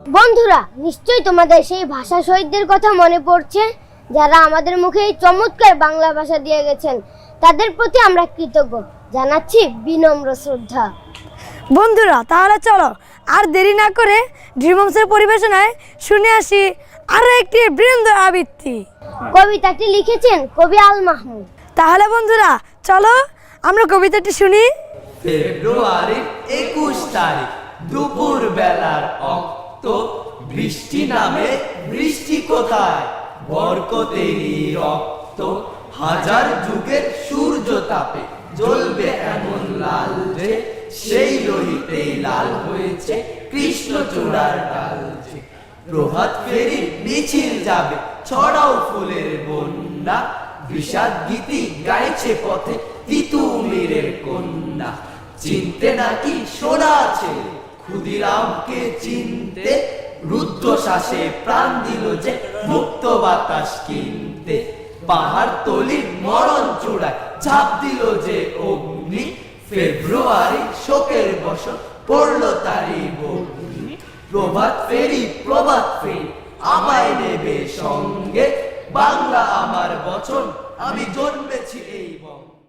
বন্ধুরা নিশ্চয়ই তোমাদের সেই ভাষা শহীদদের কথা মনে পড়ছে যারা আমাদের মুখে এই চমৎকার বাংলা ভাষা দিয়ে গেছেন। তাদের প্রতি আমরা কৃতজ্ঞ। জানাচ্ছি বিনম্র শ্রদ্ধা। বন্ধুরা তাহলে চলো আর দেরি না করে ড্রিমসের পরিবেশনায় শুনে আসি আরও একটি বৃন্দ আবৃত্তি। কবিতাটি লিখেছেন কবি আল মাহমুদ। তাহলে বন্ধুরা চলো আমরা কবিতাটি শুনি। ফেব্রুয়ারির একুশ তারিখ দুপুর বেলার অক্ত বৃষ্টি নামে, বৃষ্টি কোথায়? রক্ত। হাজার যুগের সূর্য তাপে জ্বলবে এমন লাল যে, সেই লাল হয়েছে ডাল যে। প্রভাত ফেরি মিছিল যাবে, ছড়াও ফুলের বন্যা। বিষাদ গীতি গাইছে পথে তিতুমিরের কন্যা। চিনতে নাকি আছে ক্ষুদিরামকে চিনতে রুদ্ধ শ্বাসে প্রাণ দিল যে মুক্ত বাতাস কিনতে। পাহাড় তলির মরণ চূড়ায় ঝাঁপ দিল যে অগ্নি। ফেব্রুয়ারি শোকের বসন পড়ল তারই বগ্নি। প্রভাত ফেরি প্রভাত ফেরি, আমায় নেবে সঙ্গে। বাংলা আমার বচন, আমি জন্মেছি এই বঙ্গে